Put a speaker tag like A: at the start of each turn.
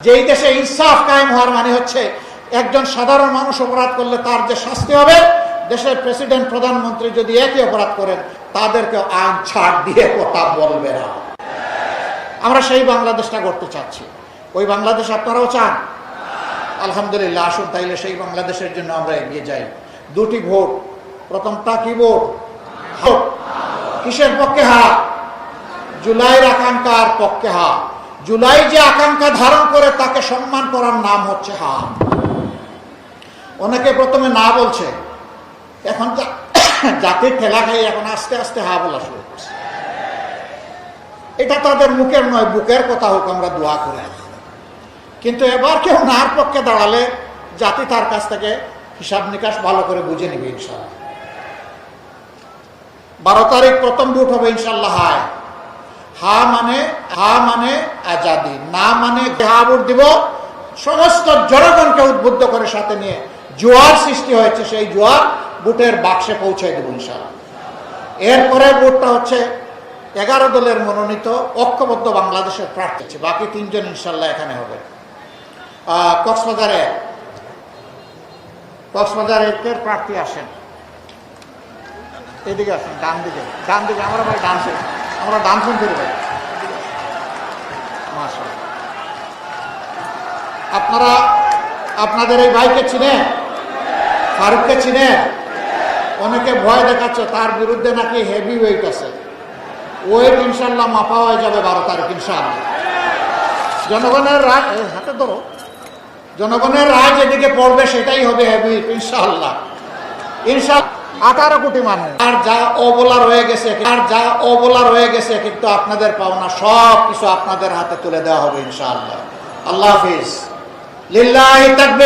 A: যে এই দেশে ইনসাফ কায়েম হওয়ার মানে হচ্ছে একজন সাধারণ মানুষ অপরাধ করলে তার যে শাস্তি হবে, দেশের প্রেসিডেন্ট, প্রধানমন্ত্রী যদি একই অপরাধ করেন, তাদেরকে আইন ছাড় দিয়ে কথা বলবে না। আমরা সেই বাংলাদেশটা করতে চাচ্ছি। ওই বাংলাদেশ আপনারাও চান? আলহামদুলিল্লাহ, আসুন তাইলে সেই বাংলাদেশের জন্য আমরা এগিয়ে যাই। দুটি ভোট। প্রথমটা কি ভোট? ভোট। কিসের পক্ষে হা জুলাইয়ের আকাঙ্ক্ষার পক্ষে হা জুলাই যে আকাঙ্ক্ষা ধারণ করে তাকে সম্মান করার নাম হচ্ছে হা অনেকে প্রথমে না বলছে, এখন যা- জাতির ঠেলা খাই, এখন আস্তে আস্তে হা বলা শুরু করছে। এটা তাদের মুখের নয়, বুকের কথা হোক আমরা দোয়া করে কিন্তু এবার কেউ নার পক্ষে দাঁড়ালে জাতি তার কাছ থেকে হিসাব নিকাশ ভালো করে বুঝে নিবে ইনশাল্লাহ বারো তারিখ প্রথম ভোট হবে ইনশাল্লাহ হায়। হা মানে হা মানে আজাদি। না মানে ভোট দিব। সমস্ত জনগণকে উদ্বুদ্ধ করে সাথে নিয়ে জোয়ার সৃষ্টি হয়েছে, সেই জোয়ার বুটের বাক্সে পৌঁছে দেব ইনশাল্লাহ এরপরে বুটটা হচ্ছে এগারো দলের মনোনীত ঐক্যবদ্ধ বাংলাদেশের প্রার্থী। বাকি তিনজন ইনশাল্লাহ এখানে হবে। কক্সবাজারে একের প্রার্থী আসেন। এদিকে আসেন, ডান দিকে। ডান দিকে, আমরা ভাই ডান্সে আমরা ডান্সন করি ভাই। আপনারা আপনাদের এই ভাইকে চিনে ফারুককে চিনে অনেকে ভয় দেখাচ্ছে, তার বিরুদ্ধে নাকি হেভি ওয়েট আছে। ওয়েট ইনশাল্লাহ মাপা হয়ে যাবে বারো তারিখ ইনশাল্লাহ জনগণের রায় হাতে ধরো। জনগণের রায় যেদিকে পড়বে সেটাই হবে হেভি ইনশাল্লাহ ইনশাল আঠারো কোটি মানুষ। আর যা অবলা রয়ে গেছে আর যা অবলা রয়ে গেছে কিন্তু আপনাদের পাওনা সব কিছু আপনাদের হাতে তুলে দেওয়া হবে, ইনশাআল্লাহ। আল্লাহ হাফিজ। লিল্লাহি তাকবীর